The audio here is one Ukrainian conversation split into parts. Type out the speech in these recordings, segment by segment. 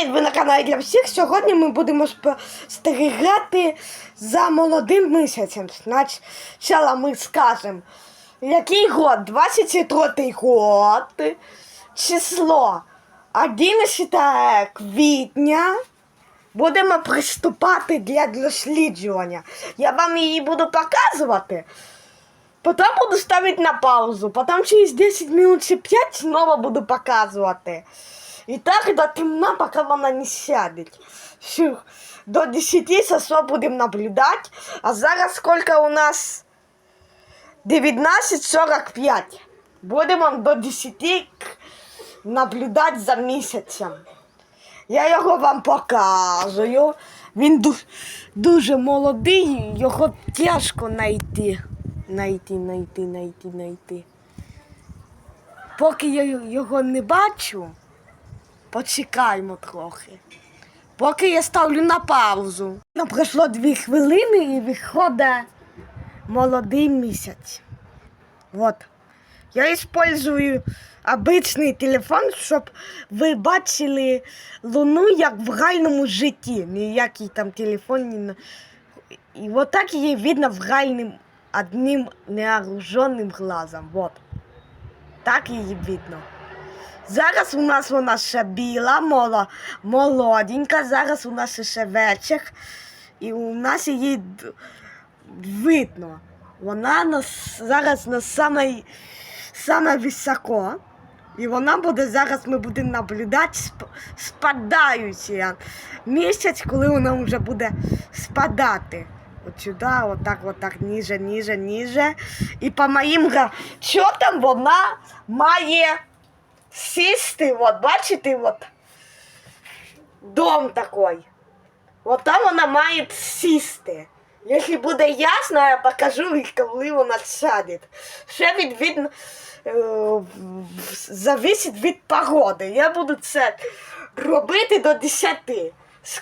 Привіт! Ви на каналі для всіх. Сьогодні ми будемо спостерігати за молодим місяцем. Спочатку ми скажемо, який год? 23 год, число 11 квітня. Будемо приступати для досліджування. Я вам її буду показувати. Потім буду ставити на паузу. Потім через 10 минут чи 5 знову буду показувати. І так до темна, поки вона не сяде. Всю. До 10 сосо будемо наблюдати. А зараз скільки у нас 19.45. Будемо до 10 наблюдати за місяцем. Я його вам показую. Він ду- дуже молодий, його тяжко знайти. Найти, знайти, знайти, знайти. Поки я його не бачу, почекаймо трохи. Поки я ставлю на паузу. Ну, пройшло дві хвилини і виходить молодий місяць. Вот. Я использую обичний телефон, щоб ви бачили луну як в реальному житті. Ніякий там телефон. Ні... І вот так її видно в реальним одним неоруженим глазом. Вот. Так її видно. Зараз у нас вона ще біла, моло, молоденька, зараз у нас ще вечір. І у нас її видно. Вона на, с- зараз на самой, саме високо. І вона буде зараз, ми будемо наблюдати сп, спадаючий місяць, коли вона вже буде спадати. От сюди, отак, отак, ніже, ніже, ніже. І по моїм расчетам вона має сісти, от, бачите, от дом такой. От там вона має сісти. Якщо буде ясно, я покажу, коли вона сяде. Ще від, від, е, зависить від погоди. Я буду це робити до 10.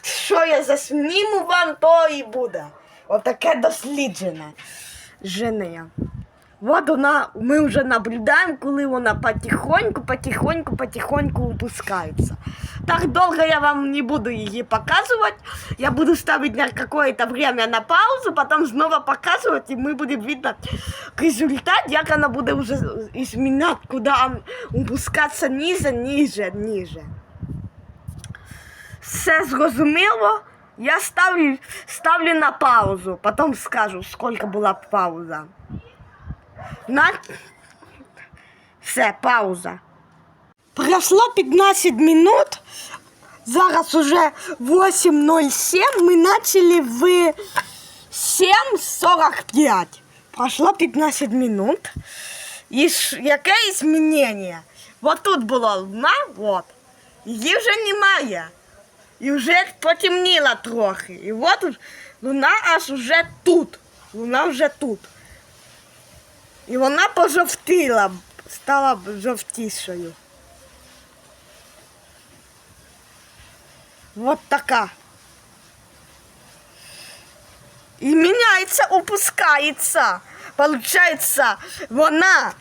Що я засніму вам, то і буде. Отаке досліджене. Женя. Вот вона, ми вже наблюдаємо, коли вона потихоньку, потихоньку, потихоньку опускається. Так довго я вам не буду її показувати. Я буду ставити на какое-то время на паузу, потім знову показувати, і ми будемо видно результат, як вона буде вже змінати, куди опускатися ниже, ниже, ниже. Все зрозуміло. Я ставлю, ставлю на паузу, потім скажу, скільки була пауза. На... Все, пауза. Пройшло 15 минут. Зараз уже 8.07. Ми почали в 7.45. Пройшло 15 минут. І ж яке змінення? Вот тут була луна, вот. Її вже немає. І вже потемніло трохи. І от уж луна аж уже тут. Луна вже тут. І вона пожовтіла, стала б жовтішою. Вот така. І міняється, опускається. Получається, вона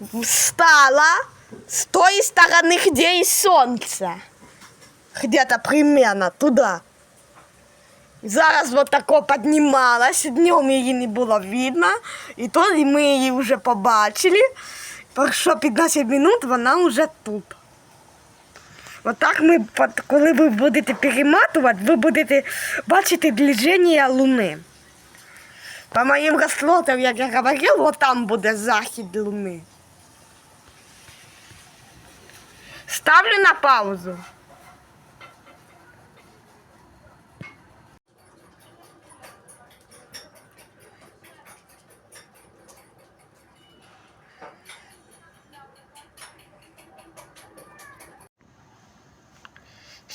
встала з тої сторони, де і сонце. Где-то примерно туди. Зараз вот тако піднімалась, днем її не було видно, і то ми її вже побачили. Пройшло 15 минут, вона вже тут. Отак ми, коли ви будете перематувати, ви будете бачити движення Луни. По моїм розплотам, як я говорив, от там буде захід Луни. Ставлю на паузу.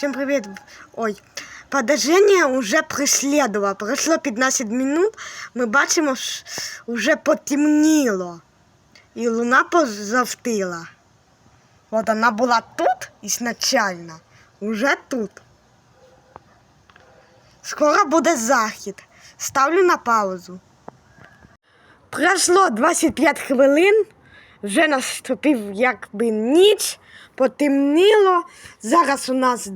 Всем привет. Ой, подожжение уже преследовало. Прошло 15 минут. Ми бачимо, що вже потемніло. І луна позавтила. От вона була тут ізначально. Уже тут. Скоро буде захід. Ставлю на паузу. Пройшло 25 хвилин. Вже наступив якби ніч. Потемніло. Зараз у нас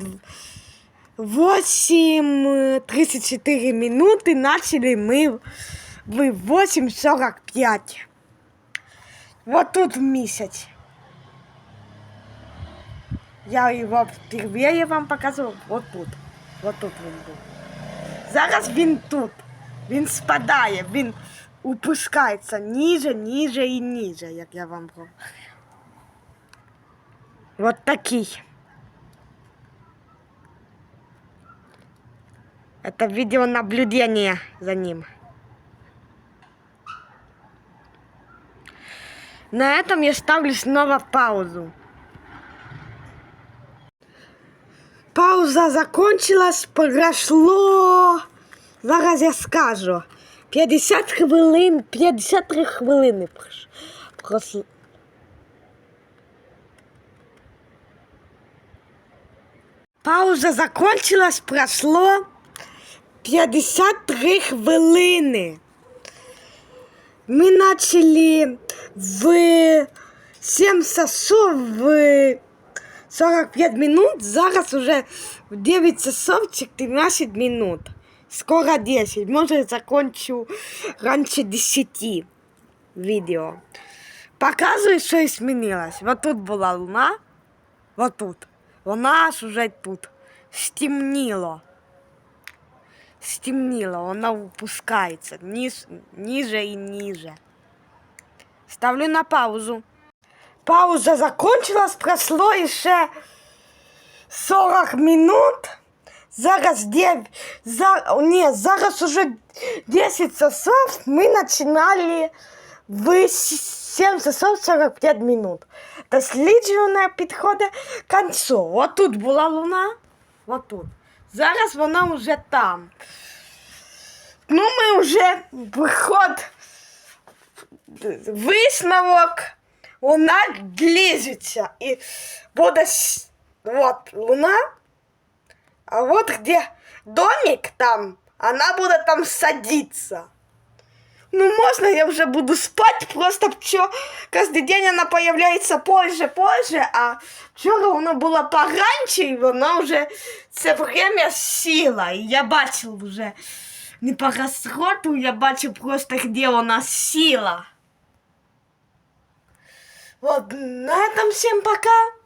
8.34 минути. Начали ми в 8.45. Вот тут місяць. Я його впервые вам показував. Вот тут. Вот тут він був. Зараз він тут. Він спадає, він опускається ніже, ніже і ніже, як я вам говорю. Вот такий. Это видеонаблюдение за ним. На этом я ставлю снова паузу. Пауза закончилась, прошло. Зараз я скажу. 50 хвилин, 53 хвилини прош- прошло. Пауза закончилась, прошло 53 хвилини. Ми начали в 7 часов в 45 минут, зараз уже в 9 часов 14 минут. Скоро 10, може закончу раніше 10 відео. Показую, що і змінилось. Вот тут була луна, вот тут. Вона аж уже тут. Стемніло. Стемніло, вона опускається низ, ниже і ниже. Ставлю на паузу. Пауза закончилась, прошло ще 40 минут. Зараз 9, за, ні, зараз уже 10 часов. Ми починали в 7 часов 45 минут. Дослідження підходить концу. От тут була луна, от тут. Зараз вона вже там. Ну, ми вже виход, висновок, вона близится. И буде с- вот луна, а вот где домик там, она будет там садиться. Ну, можно я уже буду спать, просто вчера, каждый день она появляется позже, позже, а вчора вона була пораньше, і вона вже це время сіла. І я бачив вже не по розходу, я бачив просто, де вона сіла. Вот, на этом всем пока.